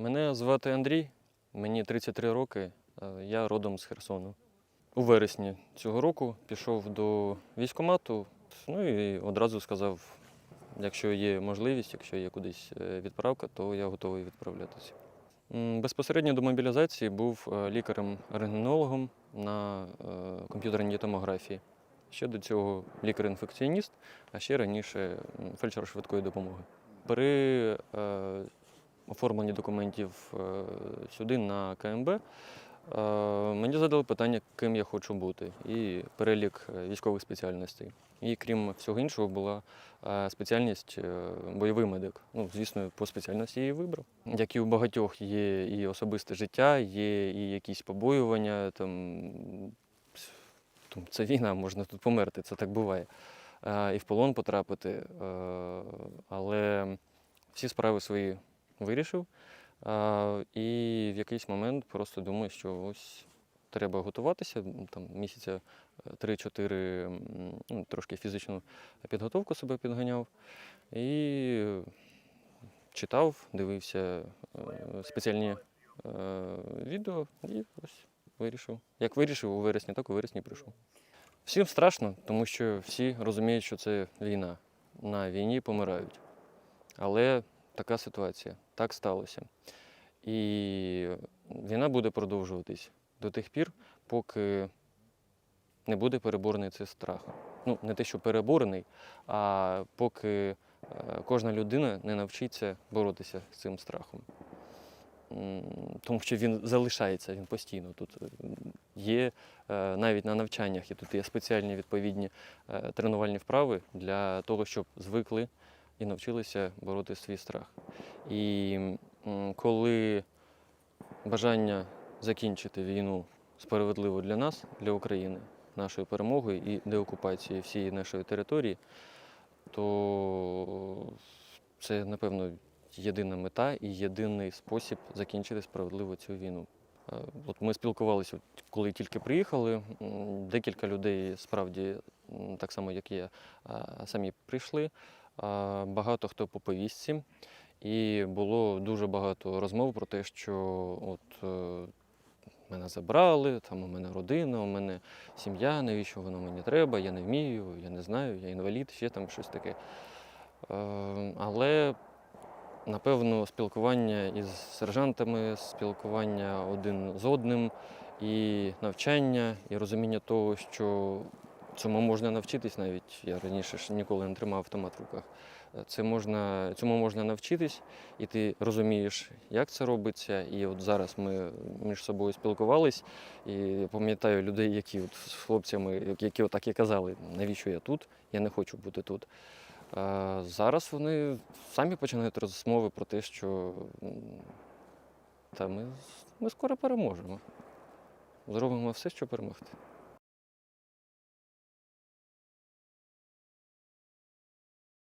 Мене звати Андрій, мені 33 роки, е, я родом з Херсону. У вересні цього року пішов до військкомату, ну і одразу сказав, якщо є можливість, якщо є кудись е, відправка, то я готовий відправлятися. Безпосередньо до мобілізації був е, лікарем-рентгенологом на комп'ютерній томографії. Ще до цього лікар-інфекціоніст, а ще раніше фельдшер швидкої допомоги. При оформленні документів е, сюди на КМБ е, мені задали питання, ким я хочу бути, і перелік е, військових спеціальностей. І крім всього іншого, була спеціальність бойовий медик. Ну, звісно, по спеціальності її вибрав. Як і у багатьох є і особисте життя, є і якісь побоювання. Там, це війна, можна тут померти, це так буває. І в полон потрапити. Але всі справи свої вирішив. І в якийсь момент просто думаю, що ось треба готуватися. Там місяця е, 3-4 ну, трошки фізичну підготовку себе підганяв. І читав, дивився е, спеціальні е, відео і ось вирішив. Як вирішив у вересні, так у вересні прийшов. Всім страшно, тому що всі розуміють, що це війна. На війні помирають. Але така ситуація, так сталося. І війна буде продовжуватись до тих пір, поки не буде переборений цей страх. Ну, не те, що переборений, а поки е, кожна людина не навчиться боротися з цим страхом. Тому що він залишається, він постійно тут е, є е, навіть на навчаннях, і тут є спеціальні відповідні тренувальні вправи для того, щоб звикли і навчилися бороти свій страх. І коли бажання закінчити війну справедливо для нас, для України, нашою перемогою і деокупацією всієї нашої території, то це, напевно, єдина мета і єдиний спосіб закінчити справедливо цю війну. От ми спілкувалися, коли тільки приїхали. Декілька людей справді, так само як я, самі прийшли. Багато хто по повістці. І було дуже багато розмов про те, що от е, мене забрали, там у мене родина, у мене сім'я, навіщо воно мені треба, я не вмію, я не знаю, я інвалід, ще там щось таке. Е, Але напевно спілкування із сержантами, спілкування один з одним, і навчання, і розуміння того, що цьому можна навчитись навіть. Я раніше ж ніколи не тримав автомат в руках. Е, Це можна, цьому можна навчитись, і ти розумієш, як це робиться. І от зараз ми між собою спілкувались, і пам'ятаю людей, які от з хлопцями, які отак і казали, навіщо я тут, я не хочу бути тут. А зараз вони самі починають розмови про те, що та ми, ми скоро переможемо. Зробимо все, щоб перемогти.